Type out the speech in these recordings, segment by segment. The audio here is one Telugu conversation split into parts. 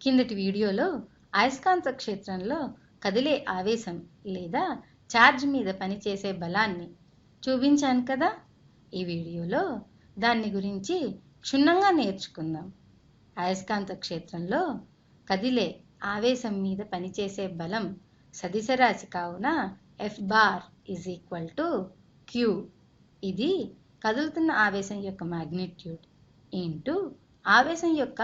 కిందటి వీడియోలో అయస్కాంత క్షేత్రంలో కదిలే ఆవేశం లేదా ఛార్జ్ మీద పనిచేసే బలాన్ని చూపించాను కదా. ఈ వీడియోలో దాన్ని గురించి క్షుణ్ణంగా నేర్చుకుందాం. అయస్కాంత క్షేత్రంలో కదిలే ఆవేశం మీద పనిచేసే బలం సదిశరాశి కావున F bar is equal to Q ఇది కదులుతున్న ఆవేశం యొక్క మాగ్నిట్యూడ్ ఇంటూ ఆవేశం యొక్క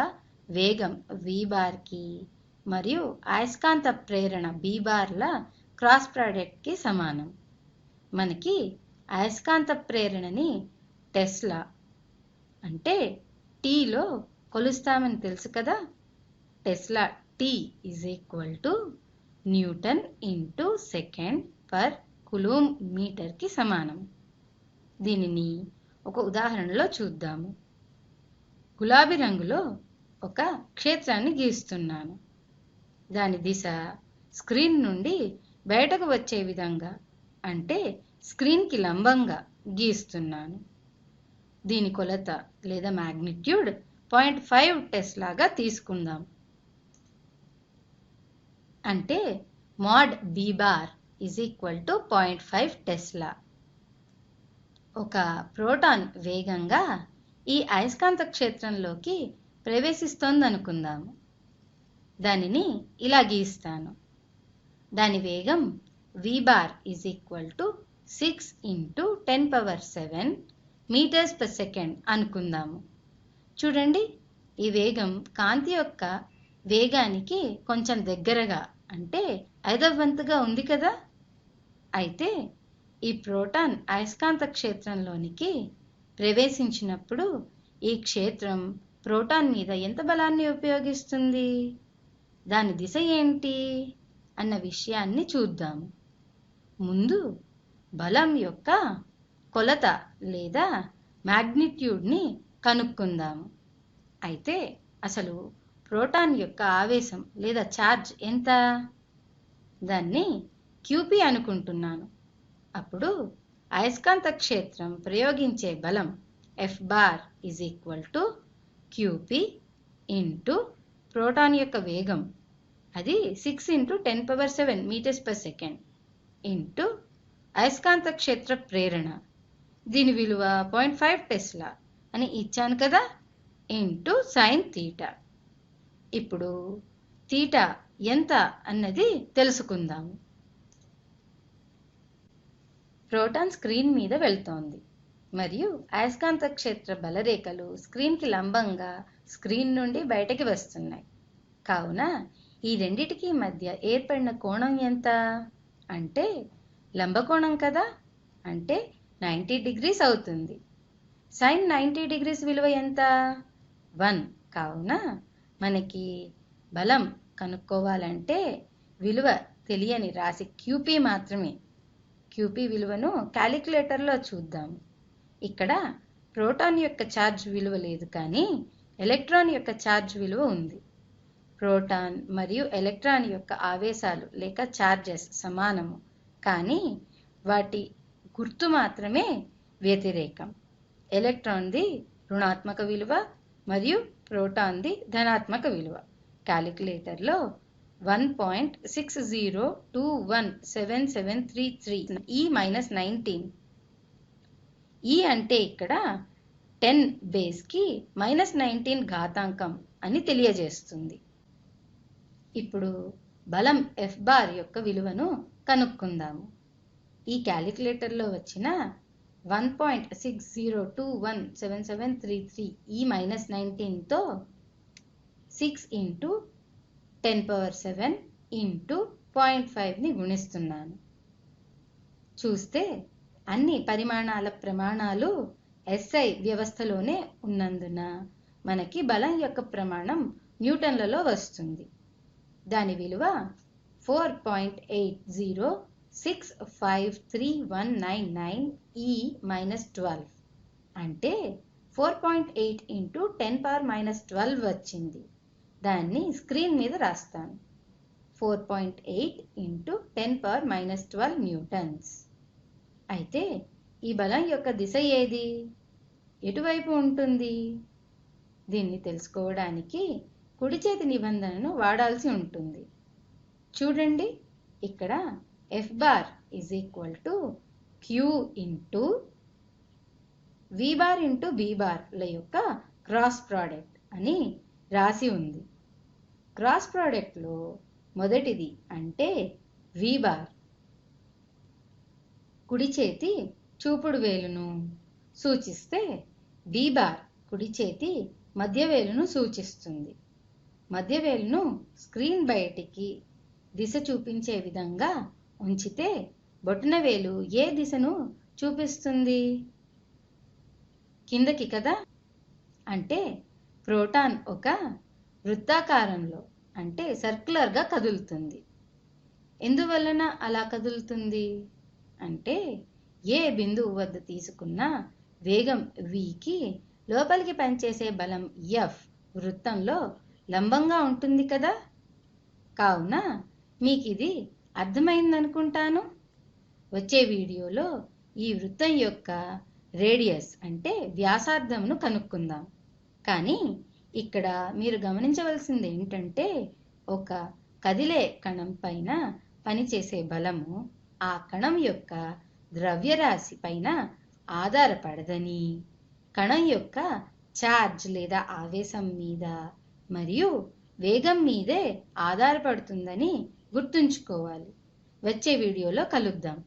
వేగం వి బార్కి మరియు అయస్కాంత ప్రేరణ బి బార్ల క్రాస్ ప్రోడక్ట్కి సమానం. మనకి అయస్కాంత ప్రేరణని టెస్లా అంటే టీలో కొలుస్తామని తెలుసు కదా? Tesla T is equal to newton into second per coulomb మీటర్కి సమానం. దీనిని ఒక ఉదాహరణలో చూద్దాము. గులాబీ రంగులో ఒక క్షేత్రాన్ని గీస్తున్నాను. దాని దిశ స్క్రీన్ నుండి బయటకు వచ్చే విధంగా అంటే స్క్రీన్కి లంబంగా గీస్తున్నాను. దీని కొలత లేదా మ్యాగ్నిట్యూడ్ పాయింట్ ఫైవ్ టెస్ట్ లాగా తీసుకుందాం. అంటే mod B bar is equal to point five tesla. ఒక ప్రోటాన్ వేగంగా ఈ అయస్కాంత క్షేత్రంలోకి ప్రవేశిస్తోందనుకుందాము. దానిని ఇలా గీస్తాను దాని వేగం V bar is equal to six into ten power seven metres per second అనుకుందాము. చూడండి ఈ వేగం కాంతి యొక్క వేగానికి కొంచెం దగ్గరగా అంటే ఐదవ వంతుగా ఉంది కదా? అయితే ఈ ప్రోటాన్ అయస్కాంత క్షేత్రంలోనికి ప్రవేశించినప్పుడు ఈ క్షేత్రం ప్రోటాన్ మీద ఎంత బలాన్ని ఉపయోగిస్తుంది? దాని దిశ ఏంటి? అన్న విషయాన్ని చూద్దాము ముందు బలం యొక్క కొలత లేదా మ్యాగ్నిట్యూడ్ని కనుక్కుందాము అయితే అసలు ప్రోటాన్ యొక్క ఆవేశం లేదా ఛార్జ్ ఎంత? దాన్ని క్యూపీ అనుకుంటున్నాను. అప్పుడు అయస్కాంత క్షేత్రం ప్రయోగించే బలం F bar is equal to QP into proton యొక్క వేగం. అది six into ten power seven metres per second into అయస్కాంత క్షేత్ర ప్రేరణ. దీని విలువ పాయింట్ ఫైవ్ టెస్లా అని ఇచ్చాను కదా ఇంటూ సైన్ తీటా ఇప్పుడు తీటా ఎంత అన్నది తెలుసుకుందాము ప్రోటాన్ స్క్రీన్ మీద వెళ్తోంది. మరియు అయస్కాంత క్షేత్ర బలరేఖలు స్క్రీన్కి లంబంగా స్క్రీన్ నుండి బయటకి వస్తున్నాయి. కావున ఈ రెండిటికి మధ్య ఏర్పడిన కోణం ఎంత? అంటే లంబకోణం కదా? అంటే నైంటీ డిగ్రీస్ అవుతుంది. సైన్ నైంటీ డిగ్రీస్ విలువ ఎంత? వన్. కావున మనకి బలం కనుక్కోవాలంటే విలువ తెలియని రాసి క్యూపీ మాత్రమే. క్యూపీ విలువను క్యాలిక్యులేటర్లో చూద్దాం. ఇక్కడ ప్రోటాన్ యొక్క ఛార్జ్ విలువ లేదు కానీ ఎలక్ట్రాన్ యొక్క ఛార్జ్ విలువ ఉంది. ప్రోటాన్ మరియు ఎలక్ట్రాన్ యొక్క ఆవేశాలు లేక ఛార్జెస్ సమానము. కానీ వాటి గుర్తు మాత్రమే వ్యతిరేకం. ఎలక్ట్రాన్ది రుణాత్మక విలువ మరియు ప్రోటాన్ది ధనాత్మక విలువ. క్యాలిక్యులేటర్లో one point six zero two one seven seven three three E minus nineteen E అంటే ఇక్కడ టెన్ బేస్కి మైనస్ నైన్టీన్ ఘాతాంకం అని తెలియజేస్తుంది. ఇప్పుడు బలం ఎఫ్ బార్ యొక్క విలువను కనుక్కుందాము. ఈ క్యాలిక్యులేటర్లో వచ్చిన one point six zero two one seven seven three three E minus నైన్టీన్తో six into ten power seven into point ఫైవ్ని గుణిస్తున్నాను. చూస్తే అన్ని పరిమాణాల ప్రమాణాలు ఎస్ఐ వ్యవస్థలోనే ఉన్నందున మనకి బలం యొక్క ప్రమాణం న్యూటన్లలో వస్తుంది. దాని విలువ four point eight zero six five three one nine nine E minus twelve అంటే four point eight into ten power minus twelve వచ్చింది. దాన్ని స్క్రీన్ మీద రాస్తాను. Four point eight into ten power minus twelve newtons అయితే ఈ బలం యొక్క దిశ ఏది? ఎటువైపు ఉంటుంది? దీన్ని తెలుసుకోవడానికి కుడి చేతి నిబంధనను వాడాల్సి ఉంటుంది. చూడండి ఇక్కడ F bar is equal to Q into V bar into B బార్ల యొక్క క్రాస్ ప్రోడక్ట్ అని రాసి ఉంది. క్రాస్ ప్రోడక్ట్లో మొదటిది అంటే వి బార్ కుడి చేతి చూపుడు వేలును సూచిస్తే బీబార్ కుడి చేతి మధ్యవేలును సూచిస్తుంది. మధ్యవేలును స్క్రీన్ బయటికి దిశ చూపించే విధంగా ఉంచితే బొటన వేలు ఏ దిశను చూపిస్తుంది? కిందకి కదా? అంటే ప్రోటాన్ ఒక వృత్తాకారంలో అంటే సర్క్యులర్గా కదులుతుంది. ఎందువలన అలా కదులుతుంది? అంటే ఏ బిందువు వద్ద తీసుకున్న వేగం వికి లోపలికి పనిచేసే బలం ఎఫ్ వృత్తంలో లంబంగా ఉంటుంది కదా? కావున మీకు ఇది అర్థమైందనుకుంటాను. వచ్చే వీడియోలో ఈ వృత్తం యొక్క రేడియస్ అంటే వ్యాసార్థమును కనుక్కుందాం. కానీ ఇక్కడ మీరు గమనించవలసింది ఏంటంటే ఒక కదిలే కణం పైన పనిచేసే బలము ఆ కణం యొక్క ద్రవ్యరాశి పైన ఆధారపడదని. కణం యొక్క ఛార్జ్ లేదా ఆవేశం మీద మరియు వేగం మీదే ఆధారపడుతుందని గుర్తుంచుకోవాలి. వచ్చే వీడియోలో కలుద్దాం.